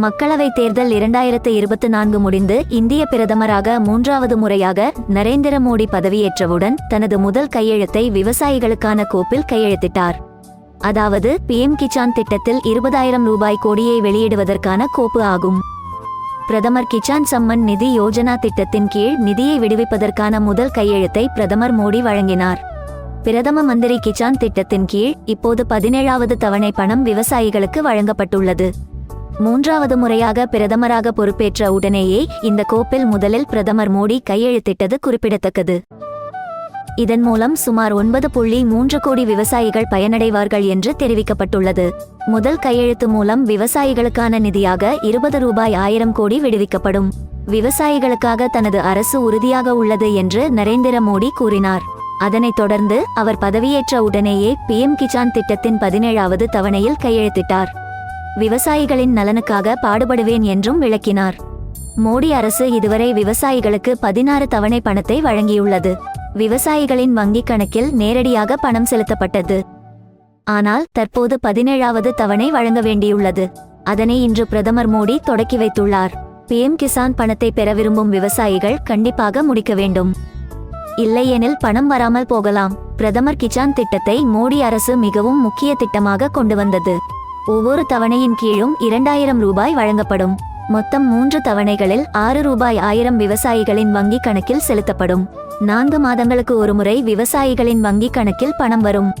மக்களவைத் தேர்தல் இரண்டாயிரத்து இருபத்தி நான்கு முடிந்து இந்திய பிரதமராக மூன்றாவது முறையாக நரேந்திர மோடி பதவியேற்றவுடன் தனது முதல் கையெழுத்தை விவசாயிகளுக்கான கோப்பில் கையெழுத்திட்டார். அதாவது பிஎம் கிசான் திட்டத்தில் இருபதாயிரம் ரூபாய் கோடியை வெளியிடுவதற்கான கோப்பு ஆகும். பிரதமர் கிசான் சம்மன் நிதி யோஜனா திட்டத்தின் கீழ் நிதியை விடுவிப்பதற்கான முதல் கையெழுத்தை பிரதமர் மோடி வழங்கினார். பிரதம மந்திரி கிசான் திட்டத்தின் கீழ் இப்போது பதினேழாவது தவணை பணம் விவசாயிகளுக்கு வழங்கப்பட்டுள்ளது. மூன்றாவது முறையாக பிரதமராக பொறுப்பேற்ற உடனேயே இந்த கோப்பில் முதலில் பிரதமர் மோடி கையெழுத்திட்டது குறிப்பிடத்தக்கது. இதன் மூலம் சுமார் ஒன்பது புள்ளி மூன்று கோடி விவசாயிகள் பயனடைவார்கள் என்று தெரிவிக்கப்பட்டுள்ளது. முதல் கையெழுத்து மூலம் விவசாயிகளுக்கான நிதியாக இருபது ரூபாய் ஆயிரம் கோடி விடுவிக்கப்படும். விவசாயிகளுக்காக தனது அரசு உறுதியாக உள்ளது என்று நரேந்திர மோடி கூறினார். அதனைத் தொடர்ந்து அவர் பதவியேற்ற உடனேயே பிஎம் கிசான் திட்டத்தின் பதினேழாவது தவணையில் கையெழுத்திட்டார். விவசாயிகளின் நலனுக்காக பாடுபடுவேன் என்றும் விளக்கினார். மோடி அரசு இதுவரை விவசாயிகளுக்கு பதினாறு தவணை பணத்தை வழங்கியுள்ளது. விவசாயிகளின் வங்கிக் கணக்கில் நேரடியாக பணம் செலுத்தப்பட்டது. ஆனால் தற்போது பதினேழாவது தவணை வழங்க வேண்டியுள்ளது. அதனை இன்று பிரதமர் மோடி தொடக்கி வைத்துள்ளார். பிஎம் கிசான் பணத்தை பெற விரும்பும் விவசாயிகள் கண்டிப்பாக முடிக்க வேண்டும். இல்லையெனில் பணம் வராமல் போகலாம். பிரதமர் கிசான் திட்டத்தை மோடி அரசு மிகவும் முக்கிய திட்டமாக கொண்டு வந்தது. ஒவ்வொரு தவணையின் கீழும் இரண்டாயிரம் ரூபாய் வழங்கப்படும். மொத்தம் மூன்று தவணைகளில் ஆறு ரூபாய் ஆயிரம் விவசாயிகளின் வங்கிக் கணக்கில் செலுத்தப்படும். நான்கு மாதங்களுக்கு ஒருமுறை விவசாயிகளின் வங்கிக் கணக்கில் பணம் வரும்.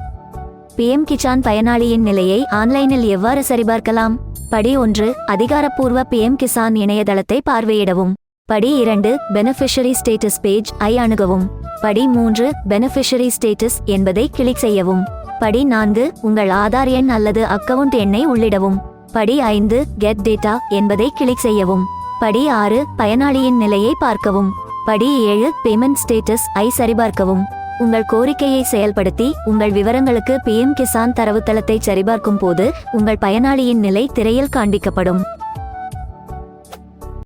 பிஎம் கிசான் பயனாளியின் நிலையை ஆன்லைனில் எவ்வாறு சரிபார்க்கலாம்? படி ஒன்று அதிகாரப்பூர்வ பிஎம் கிசான் இணையதளத்தை பார்வையிடவும். படி இரண்டு பெனிஃபிஷரி ஸ்டேட்டஸ் பேஜ் ஐ அணுகவும். படி மூன்று பெனிஃபிஷரி ஸ்டேட்டஸ் என்பதை கிளிக் செய்யவும். படி நான்கு உங்கள் ஆதார் எண் அல்லது அக்கவுண்ட் எண்ணை உள்ளிடவும். படி ஐந்து கெட் டேட்டா என்பதை கிளிக் செய்யவும். படி ஆறு பயனாளியின் நிலையை பார்க்கவும். படி ஏழு பேமெண்ட் ஸ்டேட்டஸ் ஐ சரிபார்க்கவும். உங்கள் கோரிக்கையை செயல்படுத்தி உங்கள் விவரங்களுக்கு பிஎம் கிசான் தரவுத்தளத்தை சரிபார்க்கும் போது உங்கள் பயனாளியின் நிலை திரையில் காண்பிக்கப்படும்.